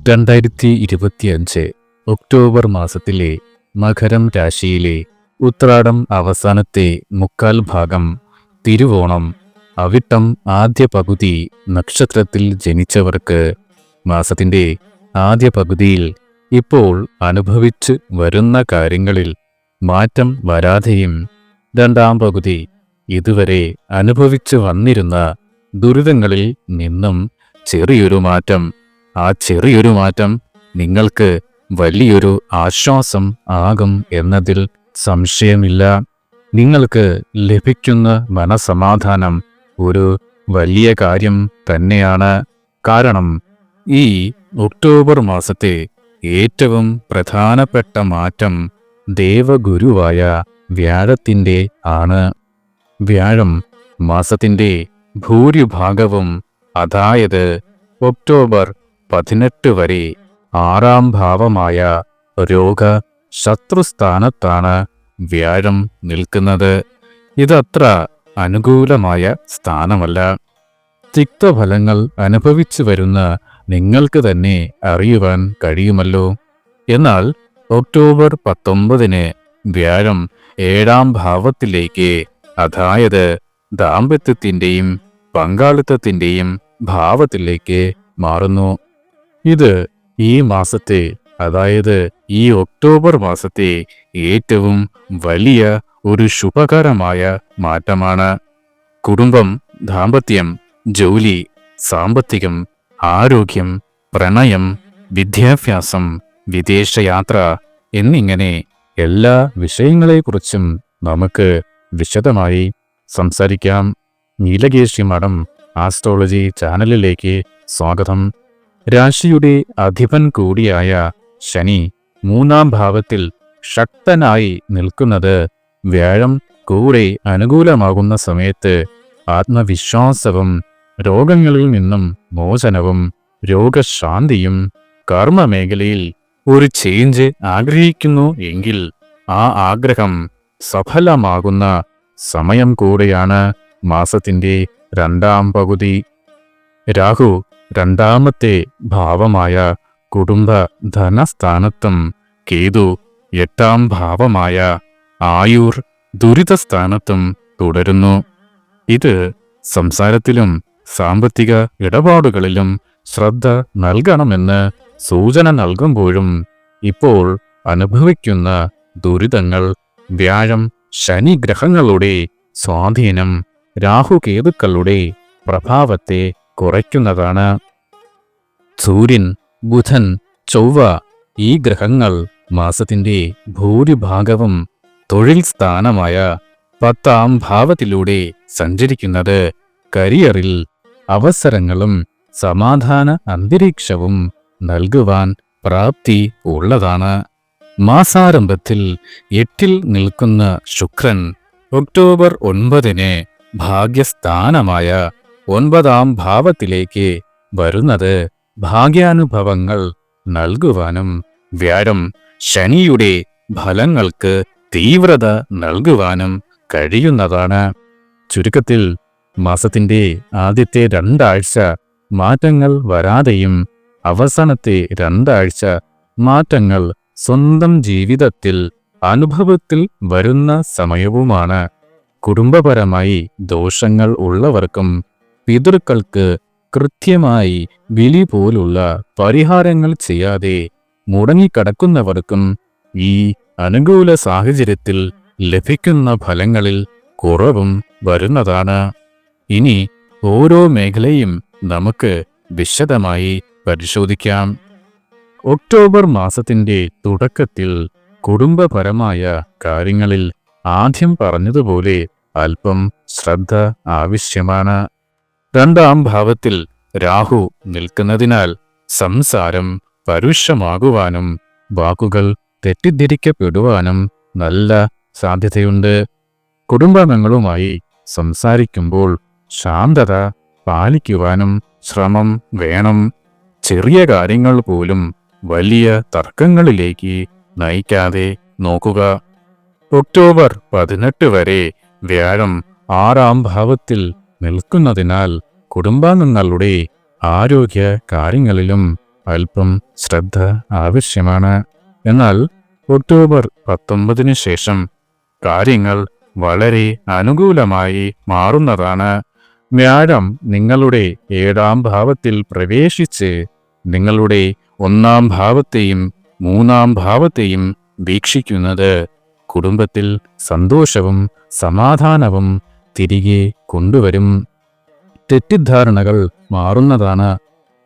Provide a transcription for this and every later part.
രണ്ടായിരത്തി ഇരുപത്തിയഞ്ച് ഒക്ടോബർ മാസത്തിലെ മകരം രാശിയിലെ ഉത്രാടം അവസാനത്തെ മുക്കാൽ ഭാഗം തിരുവോണം അവിട്ടം ആദ്യ പകുതി നക്ഷത്രത്തിൽ ജനിച്ചവർക്ക് മാസത്തിന്റെ ആദ്യ പകുതിയിൽ ഇപ്പോൾ അനുഭവിച്ച് വരുന്ന കാര്യങ്ങളിൽ മാറ്റം വരാതെയും രണ്ടാം പകുതി ഇതുവരെ അനുഭവിച്ചു വന്നിരുന്ന ദുരിതങ്ങളിൽ നിന്നും ചെറിയൊരു മാറ്റം ആ ചെറിയൊരു മാറ്റം നിങ്ങൾക്ക് വലിയൊരു ആശ്വാസം ആകും എന്നതിൽ സംശയമില്ല. നിങ്ങൾക്ക് ലഭിക്കുന്ന മനസമാധാനം ഒരു വലിയ കാര്യം തന്നെയാണ്. കാരണം ഈ ഒക്ടോബർ മാസത്തെ ഏറ്റവും പ്രധാനപ്പെട്ട മാറ്റം ദേവഗുരുവായ വ്യാഴത്തിന്റെ ആണ്. വ്യാഴം മാസത്തിന്റെ ഭൂരിഭാഗവും അതായത് ഒക്ടോബർ പതിനെട്ട് വരെ ആറാം ഭാവമായ രോഗ ശത്രുസ്ഥാനത്താണ് വ്യാഴം നിൽക്കുന്നത്. ഇതത്ര അനുകൂലമായ സ്ഥാനമല്ല. തിക്തഫലങ്ങൾ അനുഭവിച്ചു വരുന്ന നിങ്ങൾക്ക് തന്നെ അറിയുവാൻ കഴിയുമല്ലോ. എന്നാൽ ഒക്ടോബർ പത്തൊമ്പതിന് വ്യാഴം ഏഴാം ഭാവത്തിലേക്ക് അതായത് ദാമ്പത്യത്തിന്റെയും പങ്കാളിത്തത്തിന്റെയും ഭാവത്തിലേക്ക് മാറുന്നു. ഇത് ഈ മാസത്തെ അതായത് ഈ ഒക്ടോബർ മാസത്തെ ഏറ്റവും വലിയ ഒരു ശുഭകരമായ മാറ്റമാണ്. കുടുംബം ദാമ്പത്യം ജോലി സാമ്പത്തികം ആരോഗ്യം പ്രണയം വിദ്യാഭ്യാസം വിദേശയാത്ര എന്നിങ്ങനെ എല്ലാ വിഷയങ്ങളെക്കുറിച്ചും നമുക്ക് വിശദമായി സംസാരിക്കാം. നീലകേശി മഠം ആസ്ട്രോളജി ചാനലിലേക്ക് സ്വാഗതം. രാശിയുടെ അധിപൻ കൂടിയായ ശനി മൂന്നാം ഭാവത്തിൽ ശക്തനായി നിൽക്കുന്നത് വ്യാഴം കൂടെ അനുകൂലമാകുന്ന സമയത്ത് ആത്മവിശ്വാസവും രോഗങ്ങളിൽ നിന്നും മോചനവും രോഗശാന്തിയും കർമ്മമേഖലയിൽ ഒരു ചേഞ്ച് ആഗ്രഹിക്കുന്നു എങ്കിൽ ആ ആഗ്രഹം സഫലമാകുന്ന സമയം കൂടെയാണ് മാസത്തിന്റെ രണ്ടാം പകുതി. രാഹു രണ്ടാമത്തെ ഭാവമായ കുടുംബ ധനസ്ഥാനത്തും കേതു എട്ടാം ഭാവമായ ആയുർ ദുരിതസ്ഥാനത്തും തുടരുന്നു. ഇത് സംസാരത്തിലും സാമ്പത്തിക ഇടപാടുകളിലും ശ്രദ്ധ നൽകണമെന്ന് സൂചന നൽകുമ്പോഴും ഇപ്പോൾ അനുഭവിക്കുന്ന ദുരിതങ്ങൾ വ്യാഴം ശനിഗ്രഹങ്ങളുടെ സ്വാധീനം രാഹുകേതുക്കളുടെ പ്രഭാവത്തെ കുറയ്ക്കുന്നതാണ്. സൂര്യൻ ബുധൻ ചൊവ്വ ഈ ഗ്രഹങ്ങൾ മാസത്തിന്റെ ഭൂരിഭാഗവും തൊഴിൽ സ്ഥാനമായ പത്താം ഭാവത്തിലൂടെ സഞ്ചരിക്കുന്നത്. കരിയറിൽ അവസരങ്ങളും സമാധാന അന്തരീക്ഷവും നൽകുവാൻ പ്രാപ്തി ഉള്ളതാണ്. മാസാരംഭത്തിൽ എട്ടിൽ നിൽക്കുന്ന ശുക്രൻ ഒക്ടോബർ ഒൻപതിന് ഭാഗ്യസ്ഥാനമായ ഒൻപതാം ഭാവത്തിലേക്ക് വരുന്നത് ഭാഗ്യാനുഭവങ്ങൾ നൽകുവാനും വ്യാഴം ശനിയുടെ ഫലങ്ങൾക്ക് തീവ്രത നൽകുവാനും കഴിയുന്നതാണ്. ചുരുക്കത്തിൽ മാസത്തിന്റെ ആദ്യത്തെ രണ്ടാഴ്ച മാറ്റങ്ങൾ വരാതെയും അവസാനത്തെ രണ്ടാഴ്ച മാറ്റങ്ങൾ സ്വന്തം ജീവിതത്തിൽ അനുഭവത്തിൽ വരുന്ന സമയവുമാണ്. കുടുംബപരമായി ദോഷങ്ങൾ ഉള്ളവർക്കും പിതൃക്കൾക്ക് കൃത്യമായി വിളി പോലുള്ള പരിഹാരങ്ങൾ ചെയ്യാതെ മുടങ്ങിക്കിടക്കുന്നവർക്കും ഈ അനുകൂല സാഹചര്യത്തിൽ ലഭിക്കുന്ന ഫലങ്ങളിൽ കുറവും വരുന്നതാണ്. ഇനി ഓരോ മേഖലയും നമുക്ക് വിശദമായി പരിശോധിക്കാം. ഒക്ടോബർ മാസത്തിന്റെ തുടക്കത്തിൽ കുടുംബപരമായ കാര്യങ്ങളിൽ ആദ്യം പറഞ്ഞതുപോലെ അല്പം ശ്രദ്ധ ആവശ്യമാണ്. രണ്ടാം ഭാവത്തിൽ രാഹു നിൽക്കുന്നതിനാൽ സംസാരം പരുഷമാകുവാനും വാക്കുകൾ തെറ്റിദ്ധരിക്കപ്പെടുവാനും നല്ല സാധ്യതയുണ്ട്. കുടുംബാംഗങ്ങളുമായി സംസാരിക്കുമ്പോൾ ശാന്തത പാലിക്കുവാനും ശ്രമം വേണം. ചെറിയ കാര്യങ്ങൾ പോലും വലിയ തർക്കങ്ങളിലേക്ക് നയിക്കാതെ നോക്കുക. ഒക്ടോബർ പതിനെട്ട് വരെ വ്യാഴം ആറാം ഭാവത്തിൽ നിൽക്കുന്നതിനാൽ കുടുംബാംഗങ്ങളുടെ ആരോഗ്യ കാര്യങ്ങളിലും അല്പം ശ്രദ്ധ ആവശ്യമാണ്. എന്നാൽ ഒക്ടോബർ പത്തൊമ്പതിന് ശേഷം കാര്യങ്ങൾ വളരെ അനുകൂലമായി മാറുന്നതാണ്. വ്യാഴം നിങ്ങളുടെ ഏഴാം ഭാവത്തിൽ പ്രവേശിച്ച് നിങ്ങളുടെ ഒന്നാം ഭാവത്തെയും മൂന്നാം ഭാവത്തെയും വീക്ഷിക്കുന്നത് കുടുംബത്തിൽ സന്തോഷവും സമാധാനവും തിരികെ കൊണ്ടുവരും. തെറ്റിദ്ധാരണകൾ മാറുന്നതാണ്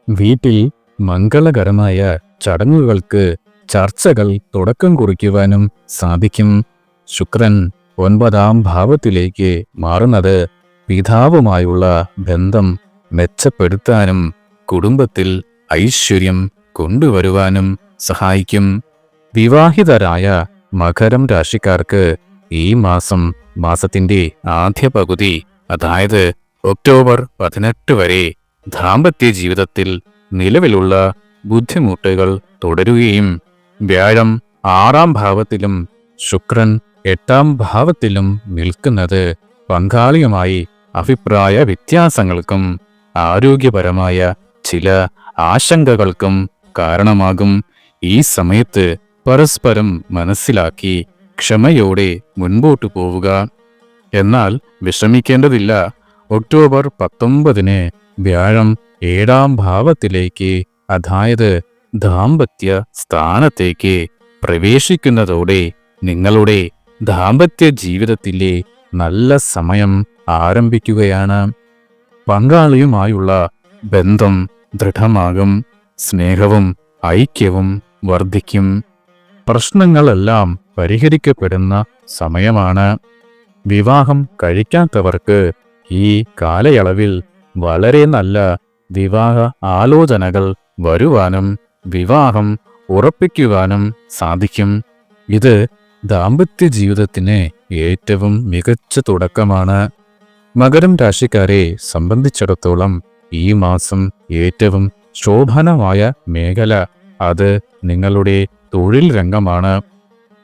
വീട്ടിൽ മംഗളകരമായ ചടങ്ങുകൾക്ക് ചർച്ചകൾ തുടക്കം കുറിക്കുവാനും സാധിക്കും. ശുക്രൻ ഒൻപതാം ഭാവത്തിലേക്ക് മാറുന്നത് പിതാവുമായുള്ള ബന്ധം മെച്ചപ്പെടുത്താനും കുടുംബത്തിൽ ഐശ്വര്യം കൊണ്ടുവരുവാനും സഹായിക്കും. വിവാഹിതരായ മകരം രാശിക്കാർക്ക് ഈ മാസം മാസത്തിന്റെ ആദ്യ പകുതി അതായത് ഒക്ടോബർ പതിനെട്ട് വരെ ദാമ്പത്യ ജീവിതത്തിൽ നിലവിലുള്ള ബുദ്ധിമുട്ടുകൾ തുടരുകയും വ്യാഴം ആറാം ഭാവത്തിലും ശുക്രൻ എട്ടാം ഭാവത്തിലും നിൽക്കുന്നത് പങ്കാളിയുമായി അഭിപ്രായ വ്യത്യാസങ്ങൾക്കും ആരോഗ്യപരമായ ചില ആശങ്കകൾക്കും കാരണമാകും. ഈ സമയത്ത് പരസ്പരം മനസ്സിലാക്കി ക്ഷമയോടെ മുൻപോട്ടു പോവുക. എന്നാൽ വിഷമിക്കേണ്ടതില്ല ഒക്ടോബർ പത്തൊമ്പതിന് വ്യാഴം ഏഴാം ഭാവത്തിലേക്ക് അതായത് ദാമ്പത്യ സ്ഥാനത്തേക്ക് പ്രവേശിക്കുന്നതോടെ നിങ്ങളുടെ ദാമ്പത്യ ജീവിതത്തിലെ നല്ല സമയം ആരംഭിക്കുകയാണ്. പങ്കാളിയുമായുള്ള ബന്ധം ദൃഢമാകും സ്നേഹവും ഐക്യവും വർദ്ധിക്കും. പ്രശ്നങ്ങളെല്ലാം പരിഹരിക്കപ്പെടുന്ന സമയമാണ്. വിവാഹം കഴിക്കാത്തവർക്ക് ഈ കാലയളവിൽ വളരെ നല്ല വിവാഹ ആലോചനകൾ വരുവാനും വിവാഹം ഉറപ്പിക്കുവാനും സാധിക്കും. ഇത് ദാമ്പത്യ ജീവിതത്തിന് ഏറ്റവും മികച്ച തുടക്കമാണ്. മകരം രാശിക്കാരെ സംബന്ധിച്ചിടത്തോളം ഈ മാസം ഏറ്റവും ശോഭനമായ മേഖല. അത് നിങ്ങളുടെ തൊഴിൽ രംഗമാണ്.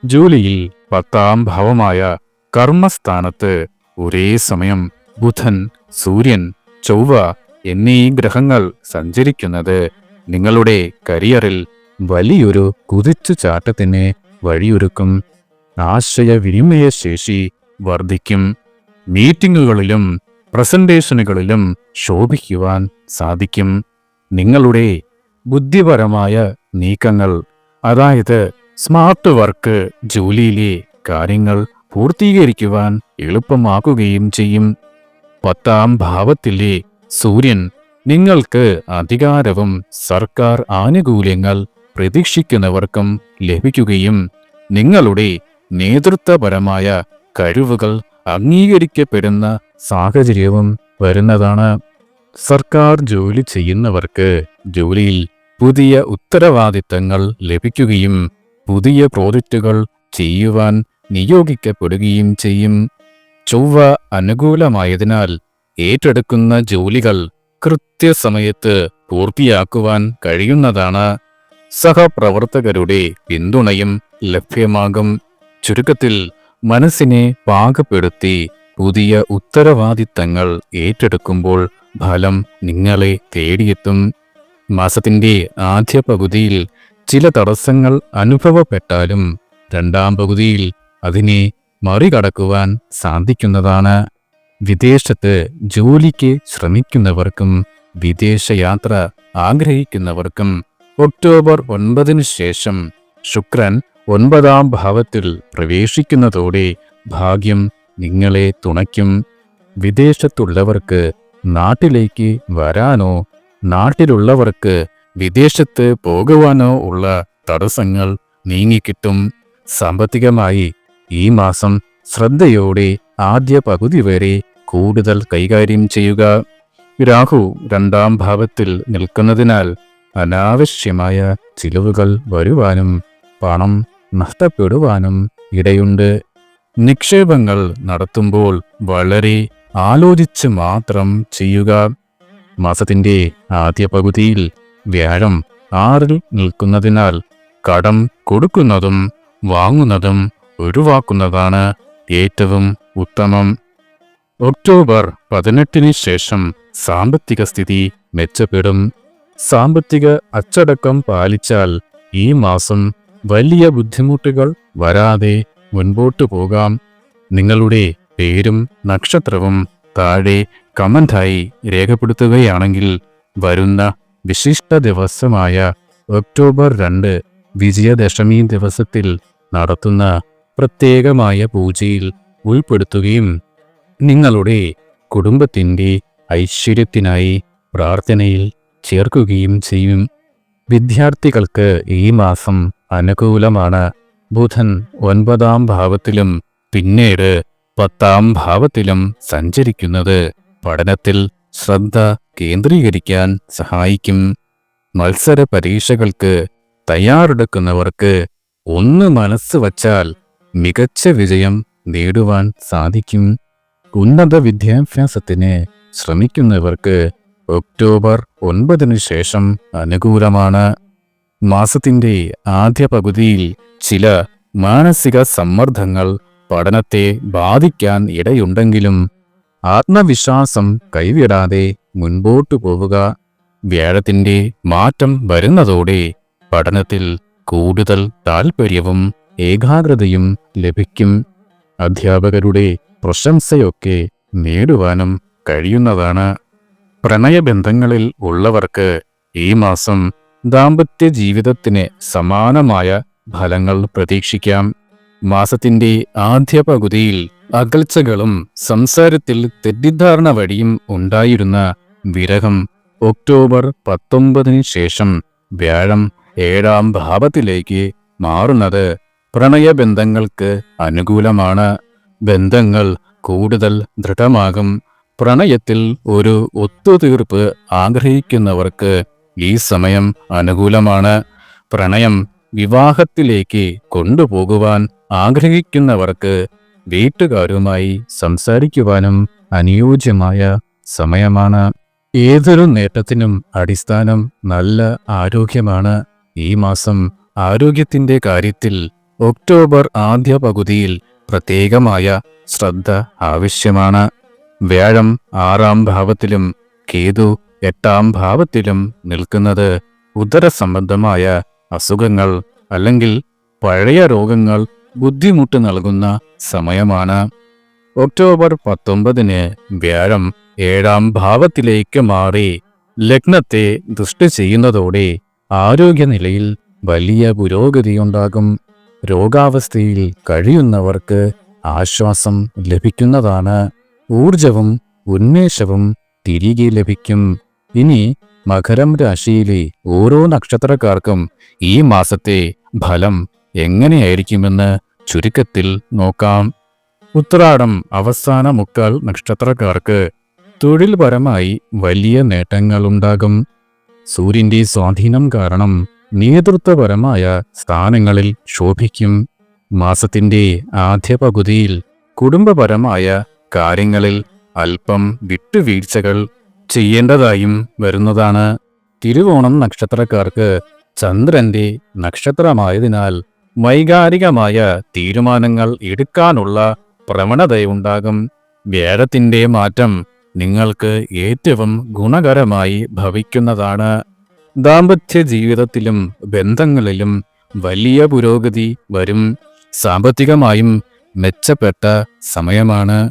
ജോലിയിൽ പത്താം ഭാവമായ കർമ്മസ്ഥാനത്ത് ഒരേ സമയം ബുധൻ സൂര്യൻ ചൊവ്വ എന്നീ ഗ്രഹങ്ങൾ സഞ്ചരിക്കുന്നത് നിങ്ങളുടെ കരിയറിൽ വലിയൊരു കുതിച്ചു ചാട്ടത്തിന് വഴിയൊരുക്കും. ആശയവിനിമയ ശേഷി വർദ്ധിക്കും. മീറ്റിങ്ങുകളിലും പ്രസന്റേഷനുകളിലും ശോഭിക്കുവാൻ സാധിക്കും. നിങ്ങളുടെ ബുദ്ധിപരമായ നീക്കങ്ങൾ അതായത് സ്മാർട്ട് വർക്ക് ജോലിയിലെ കാര്യങ്ങൾ പൂർത്തീകരിക്കുവാൻ എളുപ്പമാക്കുകയും ചെയ്യും. പത്താം ഭാവത്തിലെ സൂര്യൻ നിങ്ങൾക്ക് അധികാരവും സർക്കാർ ആനുകൂല്യങ്ങൾ പ്രതീക്ഷിക്കുന്നവർക്കും ലഭിക്കുകയും നിങ്ങളുടെ നേതൃത്വപരമായ കഴിവുകൾ അംഗീകരിക്കപ്പെടുന്ന സാഹചര്യവും വരുന്നതാണ്. സർക്കാർ ജോലി ചെയ്യുന്നവർക്ക് ജോലിയിൽ പുതിയ ഉത്തരവാദിത്തങ്ങൾ ലഭിക്കുകയും പുതിയ പ്രോജക്റ്റുകൾ ചെയ്യുവാൻ നിയോഗിക്കപ്പെടുകയും ചെയ്യും. ചൊവ്വ അനുകൂലമായതിനാൽ ഏറ്റെടുക്കുന്ന ജോലികൾ കൃത്യസമയത്ത് പൂർത്തിയാക്കുവാൻ കഴിയുന്നതാണ്. സഹപ്രവർത്തകരുടെ പിന്തുണയും ലഭ്യമാകും. ചുരുക്കത്തിൽ മനസ്സിനെ പാകപ്പെടുത്തി പുതിയ ഉത്തരവാദിത്തങ്ങൾ ഏറ്റെടുക്കുമ്പോൾ ഫലം നിങ്ങളെ തേടിയെത്തും. മാസത്തിന്റെ ആദ്യ പകുതിയിൽ ചില തടസ്സങ്ങൾ അനുഭവപ്പെട്ടാലും രണ്ടാം പകുതിയിൽ അതിനെ മറികടക്കുവാൻ സാധിക്കുന്നതാണ്. വിദേശത്ത് ജോലിക്ക് ശ്രമിക്കുന്നവർക്കും വിദേശയാത്ര ആഗ്രഹിക്കുന്നവർക്കും ഒക്ടോബർ ഒൻപതിനു ശേഷം ശുക്രൻ ഒൻപതാം ഭാവത്തിൽ പ്രവേശിക്കുന്നതോടെ ഭാഗ്യം നിങ്ങളെ തുണയ്ക്കും. വിദേശത്തുള്ളവർക്ക് നാട്ടിലേക്ക് വരാനോ നാട്ടിലുള്ളവർക്ക് വിദേശത്ത് പോകുവാനോ ഉള്ള തടസ്സങ്ങൾ നീങ്ങിക്കിട്ടും. സാമ്പത്തികമായി ഈ മാസം ശ്രദ്ധയോടെ ആദ്യ പകുതി വരെ കൂടുതൽ കൈകാര്യം ചെയ്യുക. രാഹു രണ്ടാം ഭാവത്തിൽ നിൽക്കുന്നതിനാൽ അനാവശ്യമായ ചിലവുകൾ വരുവാനും പണം നഷ്ടപ്പെടുവാനും ഇടയുണ്ട്. നിക്ഷേപങ്ങൾ നടത്തുമ്പോൾ വളരെ ആലോചിച്ച് മാത്രം ചെയ്യുക. മാസത്തിന്റെ ആദ്യ പകുതിയിൽ വ്യാഴം ആറിൽ നിൽക്കുന്നതിനാൽ കടം കൊടുക്കുന്നതും വാങ്ങുന്നതും ഒഴിവാക്കുന്നതാണ് ഏറ്റവും ഉത്തമം. ഒക്ടോബർ പതിനെട്ടിന് ശേഷം സാമ്പത്തിക സ്ഥിതി മെച്ചപ്പെടും. സാമ്പത്തിക അച്ചടക്കം പാലിച്ചാൽ ഈ മാസം വലിയ ബുദ്ധിമുട്ടുകൾ വരാതെ മുൻപോട്ടു പോകാം. നിങ്ങളുടെ പേരും നക്ഷത്രവും താഴെ കമന്റായി രേഖപ്പെടുത്തുകയാണെങ്കിൽ വരുന്ന വിശിഷ്ട ദിവസമായ ഒക്ടോബർ രണ്ട് വിജയദശമി ദിവസത്തിൽ നടത്തുന്ന പ്രത്യേകമായ പൂജയിൽ ഉൾപ്പെടുത്തുകയും നിങ്ങളുടെ കുടുംബത്തിന്റെ ഐശ്വര്യത്തിനായി പ്രാർത്ഥനയിൽ ചേർക്കുകയും ചെയ്യും. വിദ്യാർത്ഥികൾക്ക് ഈ മാസം അനുകൂലമാണ്. ബുധൻ ഒൻപതാം ഭാവത്തിലും പിന്നീട് പത്താം ഭാവത്തിലും സഞ്ചരിക്കുന്നത് പഠനത്തിൽ ശ്രദ്ധ കേന്ദ്രീകരിക്കാൻ സഹായിക്കും. മത്സര പരീക്ഷകൾക്ക് തയ്യാറെടുക്കുന്നവർക്ക് ഒന്ന് മനസ്സ് വച്ചാൽ മികച്ച വിജയം നേടുവാൻ സാധിക്കും. ഉന്നത വിദ്യാഭ്യാസത്തിന് ശ്രമിക്കുന്നവർക്ക് ഒക്ടോബർ ഒൻപതിനു ശേഷം അനുകൂലമാണ്. മാസത്തിന്റെ ആദ്യ പകുതിയിൽ ചില മാനസിക സമ്മർദ്ദങ്ങൾ പഠനത്തെ ബാധിക്കാൻ ഇടയുണ്ടെങ്കിലും ആത്മവിശ്വാസം കൈവിടാതെ മുൻപോട്ടു പോവുക വ്യാഴത്തിന്റെ മാറ്റം വരുന്നതോടെ പഠനത്തിൽ കൂടുതൽ താൽപ്പര്യവും ഏകാഗ്രതയും ലഭിക്കും. അധ്യാപകരുടെ പ്രശംസയൊക്കെ നേടുവാനും കഴിയുന്നതാണ്. പ്രണയബന്ധങ്ങളിൽ ഉള്ളവർക്ക് ഈ മാസം ദാമ്പത്യ ജീവിതത്തിന് സമാനമായ ഫലങ്ങൾ പ്രതീക്ഷിക്കാം. മാസത്തിന്റെ ആദ്യ പകുതിയിൽ അകൽച്ചകളും സംസാരത്തിൽ തെറ്റിദ്ധാരണ വഴിയും ഉണ്ടായിരുന്ന വിരഹം ഒക്ടോബർ പത്തൊമ്പതിന് ശേഷം വ്യാഴം ഏഴാം ഭാവത്തിലേക്ക് മാറുന്നത് പ്രണയബന്ധങ്ങൾക്ക് അനുകൂലമാണ്. ബന്ധങ്ങൾ കൂടുതൽ ദൃഢമാകും. പ്രണയത്തിൽ ഒരു ഒത്തുതീർപ്പ് ആഗ്രഹിക്കുന്നവർക്ക് ഈ സമയം അനുകൂലമാണ്. പ്രണയം വിവാഹത്തിലേക്ക് കൊണ്ടുപോകുവാൻ ആഗ്രഹിക്കുന്നവർക്ക് വീട്ടുകാരുമായി സംസാരിക്കുവാനും അനുയോജ്യമായ സമയമാണ്. ഏതൊരു നേട്ടത്തിനും അടിസ്ഥാനം നല്ല ആരോഗ്യമാണ്. ഈ മാസം ആരോഗ്യത്തിന്റെ കാര്യത്തിൽ ഒക്ടോബർ ആദ്യ പകുതിയിൽ പ്രത്യേകമായ ശ്രദ്ധ ആവശ്യമാണ്. വ്യാഴം ആറാം ഭാവത്തിലും കേതു എട്ടാം ഭാവത്തിലും നിൽക്കുന്നത് ഉദരസംബന്ധമായ അസുഖങ്ങൾ അല്ലെങ്കിൽ പഴയ രോഗങ്ങൾ ബുദ്ധിമുട്ട് നൽകുന്ന സമയമാണ്. ഒക്ടോബർ പത്തൊമ്പതിന് വ്യാഴം ഏഴാം ഭാവത്തിലേക്ക് മാറി ലഗ്നത്തെ ദൃഷ്ടി ചെയ്യുന്നതോടെ ആരോഗ്യനിലയിൽ വലിയ പുരോഗതിയുണ്ടാകും. രോഗാവസ്ഥയിൽ കഴിയുന്നവർക്ക് ആശ്വാസം ലഭിക്കുന്നതാണ്. ഊർജവും ഉന്മേഷവും തിരികെ ലഭിക്കും. ഇനി മകരം രാശിയിലെ ഓരോ നക്ഷത്രക്കാർക്കും ഈ മാസത്തെ ഫലം എങ്ങനെയായിരിക്കുമെന്ന് ചുരുക്കത്തിൽ നോക്കാം. ഉത്രാടം അവസാന മുക്കാൽ നക്ഷത്രക്കാർക്ക് തൊഴിൽപരമായി വലിയ നേട്ടങ്ങളുണ്ടാകും. സൂര്യന്റെ സ്വാധീനം കാരണം നേതൃത്വപരമായ സ്ഥാനങ്ങളിൽ ശോഭിക്കും. മാസത്തിന്റെ ആദ്യ പകുതിയിൽ കുടുംബപരമായ കാര്യങ്ങളിൽ അല്പം വിട്ടുവീഴ്ചകൾ ചെയ്യേണ്ടതായും വരുന്നതാണ്. തിരുവോണം നക്ഷത്രക്കാർക്ക് ചന്ദ്രന്റെ നക്ഷത്രമായതിനാൽ വൈകാരികമായ തീരുമാനങ്ങൾ എടുക്കാനുള്ള പ്രവണതയുണ്ടാകും. വേഴത്തിന്റെ മാറ്റം നിങ്ങൾക്ക് ഏറ്റവും ഗുണകരമായി ഭവിക്കുന്നതാണ്. ദാമ്പത്യ ജീവിതത്തിലും ബന്ധങ്ങളിലും വലിയ പുരോഗതി വരും. സാമ്പത്തികമായും മെച്ചപ്പെട്ട സമയമാണ്.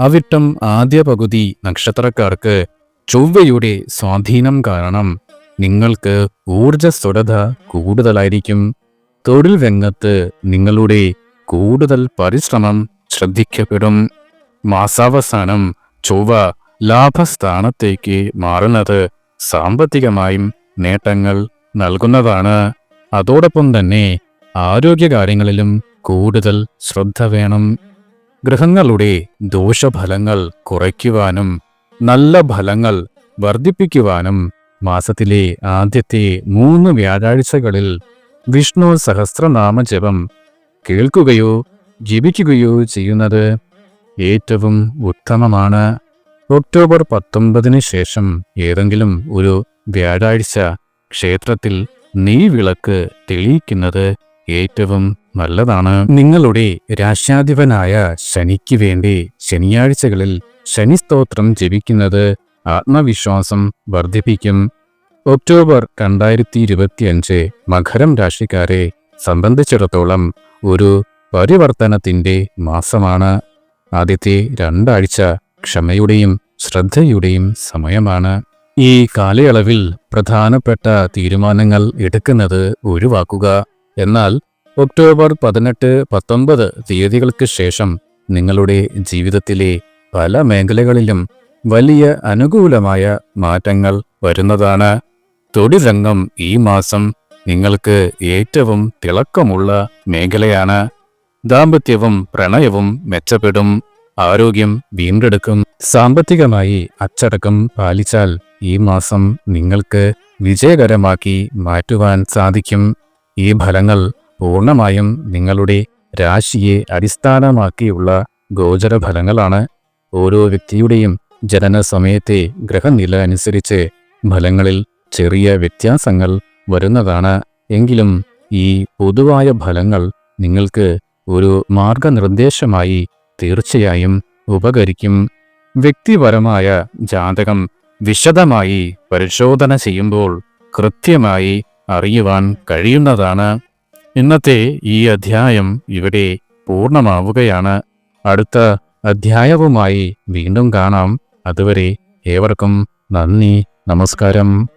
അവിട്ടം ആദ്യ പകുതി നക്ഷത്രക്കാർക്ക് ചൊവ്വയുടെ സ്വാധീനം കാരണം നിങ്ങൾക്ക് ഊർജസ്വലത കൂടുതലായിരിക്കും. തൊഴിൽ രംഗത്ത് നിങ്ങളുടെ കൂടുതൽ പരിശ്രമം ശ്രദ്ധിക്കപ്പെടും. മാസാവസാനം ചൊവ്വ ലാഭസ്ഥാനത്തേക്ക് മാറുന്നത് സാമ്പത്തികമായും നേട്ടങ്ങൾ നൽകുന്നതാണ്. അതോടൊപ്പം തന്നെ ആരോഗ്യകാര്യങ്ങളിലും കൂടുതൽ ശ്രദ്ധ വേണം. ഗ്രഹങ്ങളുടെ ദോഷഫലങ്ങൾ കുറയ്ക്കുവാനും നല്ല ഫലങ്ങൾ വർദ്ധിപ്പിക്കുവാനും മാസത്തിലെ ആദ്യത്തെ മൂന്ന് വ്യാഴാഴ്ചകളിൽ വിഷ്ണു സഹസ്രനാമ ജപം കേൾക്കുകയോ ജപിക്കുകയോ ചെയ്യുന്നത് ഏറ്റവും ഉത്തമമാണ്. ഒക്ടോബർ പത്തൊമ്പതിന് ശേഷം ഏതെങ്കിലും ഒരു വ്യാഴാഴ്ച ക്ഷേത്രത്തിൽ നെയ്വിളക്ക് തെളിയിക്കുന്നത് ഏറ്റവും നല്ലതാണ്. നിങ്ങളുടെ രാശ്യാധിപനായ ശനിക്ക് വേണ്ടി ശനിയാഴ്ചകളിൽ ശനിസ്തോത്രം ജപിക്കുന്നത് ആത്മവിശ്വാസം വർദ്ധിപ്പിക്കും. ഒക്ടോബർ രണ്ടായിരത്തി ഇരുപത്തിയഞ്ച് മകരം രാശിക്കാരെ സംബന്ധിച്ചിടത്തോളം ഒരു പരിവർത്തനത്തിന്റെ മാസമാണ്. ആദ്യത്തെ രണ്ടാഴ്ച ക്ഷമയുടെയും ശ്രദ്ധയുടെയും സമയമാണ്. ഈ കാലയളവിൽ പ്രധാനപ്പെട്ട തീരുമാനങ്ങൾ എടുക്കുന്നത് ഒഴിവാക്കുക. എന്നാൽ ഒക്ടോബർ പതിനെട്ട് പത്തൊമ്പത് തീയതികൾക്ക് ശേഷം നിങ്ങളുടെ ജീവിതത്തിലെ പല മേഖലകളിലും വലിയ അനുകൂലമായ മാറ്റങ്ങൾ വരുന്നതാണ്. തൊഴിൽ രംഗം ഈ മാസം നിങ്ങൾക്ക് ഏറ്റവും തിളക്കമുള്ള മേഖലയാണ്. ദാമ്പത്യവും പ്രണയവും മെച്ചപ്പെടും. ആരോഗ്യം വീണ്ടെടുക്കും. സാമ്പത്തികമായി അച്ചടക്കം പാലിച്ചാൽ ഈ മാസം നിങ്ങൾക്ക് വിജയകരമാക്കി മാറ്റുവാൻ സാധിക്കും. ഈ ഫലങ്ങൾ പൂർണമായും നിങ്ങളുടെ രാശിയെ അടിസ്ഥാനമാക്കിയുള്ള ഗോചര ഫലങ്ങളാണ് ഓരോ വ്യക്തിയുടെയും ജനന സമയത്തെ ഗ്രഹനില അനുസരിച്ച് ഫലങ്ങളിൽ ചെറിയ വ്യത്യാസങ്ങൾ വരുന്നതാണ്. എങ്കിലും ഈ പൊതുവായ ഫലങ്ങൾ നിങ്ങൾക്ക് ഒരു മാർഗനിർദ്ദേശമായി തീർച്ചയായും ഉപകരിക്കും. വ്യക്തിപരമായ ജാതകം വിശദമായി പരിശോധന ചെയ്യുമ്പോൾ കൃത്യമായി അറിയുവാൻ കഴിയുന്നതാണ്. ഇന്നത്തെ ഈ അധ്യായം ഇവിടെ പൂർണമാവുകയാണ്. അടുത്ത അധ്യായവുമായി വീണ്ടും കാണാം. അതുവരെ ഏവർക്കും നന്ദി നമസ്കാരം.